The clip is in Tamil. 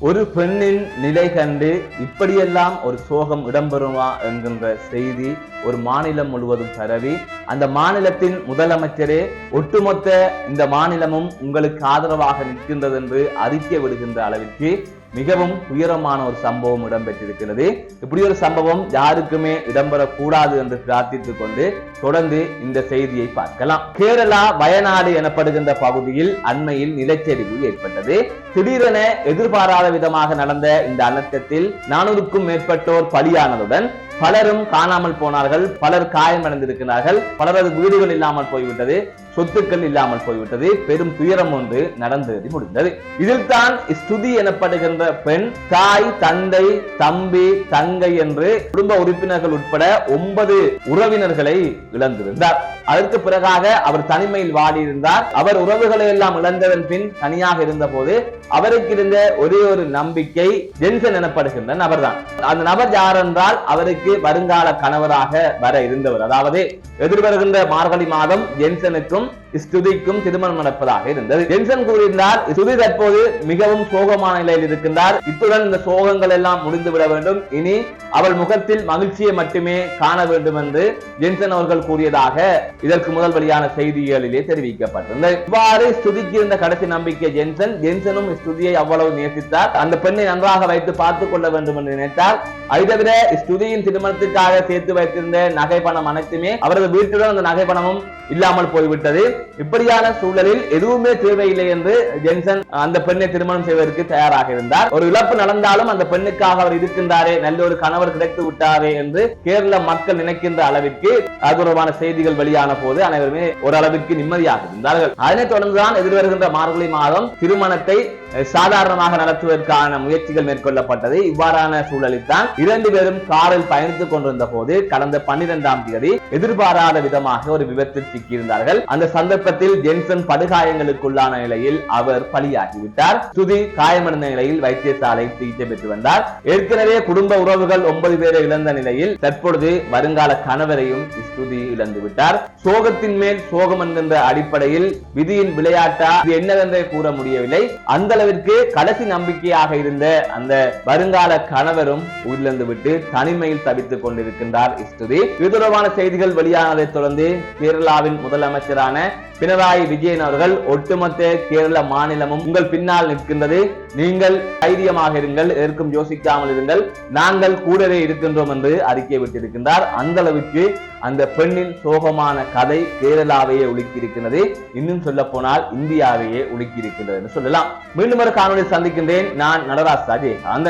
ஒரு பெண்ணின் நிலை கண்டு இப்படியெல்லாம் ஒரு சோகம் இடம்பெறுமா என்கின்ற செய்தி ஒரு மாநிலம் முழுவதும் பரவி அந்த மாநிலத்தின் முதலமைச்சரே ஒட்டுமொத்த இந்த மாநிலமும் உங்களுக்கு ஆதரவாக நிற்கின்றது என்று அறிக்கை விடுகின்ற அளவிற்கு மிகவும் உயரமான ஒரு சம்பவம் இடம்பெற்றிருக்கிறது. இப்படி ஒரு சம்பவம் யாருக்குமே இடம்பெறக்கூடாது என்று பிரார்த்தித்துக் கொண்டு தொடர்ந்து இந்த செய்தியை பார்க்கலாம். கேரளா வயநாடு எனப்படுகின்ற பகுதியில் அண்மையில் நிலச்சரிவு ஏற்பட்டது. திடீரென எதிர்பாராத விதமாக நடந்த இந்த அனர்த்தத்தில் நானூறுக்கும் மேற்பட்டோர் பலியானதுடன் பலரும் காணாமல் போனார்கள். பலர் காயமடைந்திருக்கிறார்கள். பலரது வீடுகள் இல்லாமல் போய்விட்டது. சொத்துக்கள் இல்லாமல் போய்விட்டது. பெரும் துயரம் ஒன்று நடந்தது முடிந்தது. இதில் தான் ஸ்துதி எனப்படுகின்ற என்ற பெண் தாய் தந்தை தம்பி தங்கை என்று குடும்ப உறுப்பினர்கள் உட்பட ஒன்பது உறவினர்களை இழந்திருந்தார். அதற்கு பிறகாக அவர் தனிமையில் வாடியிருந்தார். அவர் உறவுகளை எல்லாம் இழந்ததன் பின் தனியாக இருந்த போது அவருக்கு இருந்த ஒரே ஒரு நம்பிக்கை ஜென்சன் எனப்படுகின்ற நபர் தான் அந்த நபர் யார் என்றால் அவருக்கு வருங்கால கணவராக வர இருந்தவர். அதாவது எதிர்வருகின்ற மார்கழி மாதம் ஜென்சனுக்கும் ஸ்துதிக்கும் திருமணம் நடப்பதாக இருந்தது. ஜென்சன் கூறியிருந்தார் ஸ்துதி தற்போது மிகவும் சோகமான நிலையில் இருக்கின்றார் இத்துடன் இந்த சோகங்கள் எல்லாம் முடிந்துவிட வேண்டும். இனி அவள் முகத்தில் மகிழ்ச்சியை மட்டுமே காண வேண்டும் என்று ஜென்சன் அவர்கள் கூறியதாக இதற்கு முதல் வெளியான செய்திகளிலே தெரிவிக்கப்பட்டிருந்தது. இவ்வாறு ஸ்துதிக்கிருந்த கடைசி நம்பிக்கை ஜென்சன். ஜென்சனும் ஸ்துதியை அவ்வளவு நேசித்தார். அந்த பெண்ணை நன்றாக வைத்து பார்த்துக் கொள்ள வேண்டும் என்று நினைத்தார். அதை தவிர ஸ்துதியின் திருமணத்திற்காக சேர்த்து வைத்திருந்த நகை பணம் அனைத்துமே அவரது வீட்டுடன் அந்த நகை பணமும் இல்லாமல் போய்விட்டது. இப்படியான சூழலில் எதுவுமே தேவையில்லை என்று ஜென்சன் அந்த பெண்ணை திருமணம் செய்வதற்கு தயாராக இருந்தார். ஒரு இழப்பு நடந்தாலும் அந்த பெண்ணுக்காக அவர் இருக்கின்றாரே நல்ல ஒரு கணவர் கிடைத்து விட்டாரே என்று கேரள மக்கள் நினைக்கின்ற அளவிற்கு அது தொடர்பான செய்திகள் வெளியான போது அனைவருமே ஓரளவிற்கு நிம்மதியாக இருந்தார்கள். அதனைத் தொடர்ந்துதான் எதிர்வருகின்ற மார்கழி மாதம் திருமணத்தை சாதாரணமாக நடத்துவதற்கான முயற்சிகள் மேற்கொள்ளப்பட்டது. இவ்வாறான சூழலில் தான் இரண்டு பேரும் காரில் பயணித்துக் கொண்டிருந்த போது கடந்த பன்னிரெண்டாம் தேதி எதிர்பாராத விதமாக ஒரு விபத்தில் சிக்கியிருந்தார்கள். அந்த சந்தர்ப்பத்தில் ஜென்சன் படுகாயங்களுக்குள்ளான நிலையில் அவர் பலியாகிவிட்டார். சுதி காயமடைந்த நிலையில் வைத்தியசாலை சிகிச்சை பெற்று வந்தார். ஏற்கனவே குடும்ப உறவுகள் ஒன்பது பேரை இழந்த நிலையில் தற்பொழுது வருங்கால கணவரையும் ஸ்துதி இழந்துவிட்டார் சோகத்தின் மேல் சோகம் என்கின்ற அடிப்படையில் விதியின் விளையாட்டா? இது என்னவென்றே கூற முடியவில்லை. அந்த அளவிற்கு கடைசி நம்பிக்கையாக இருந்த அந்த வருங்கால கணவரும் உயிரிழந்து விட்டு தனிமையில் தவித்துக் கொண்டிருக்கின்றார் ஸ்துதி இது தொடர்பான செய்திகள் வெளியானதை தொடர்ந்து கேரளாவின் முதலமைச்சரான பினராயி விஜயன் அவர்கள் ஒட்டுமொத்த கேரள மாநிலமும் உங்கள் பின்னால் நிற்கின்றது. நீங்கள் தைரியமாக இருங்கள் எதற்கும் யோசிக்காமல் இருங்கள். நாங்கள் கூடவே இருக்கின்றோம் என்று அறிக்கை விட்டிருக்கின்றார். அந்த அளவுக்கு அந்த பெண்ணின் சோகமான கதை கேரளாவையே உலுக்கியிருக்கிறது இன்னும் சொல்ல போனால் இந்தியாவையே உலுக்கியிருக்கின்றது என்று சொல்லலாம். மீண்டும் ஒரு காணொலி சந்திக்கின்றேன். நான் நடராஜ் ராஜே அந்த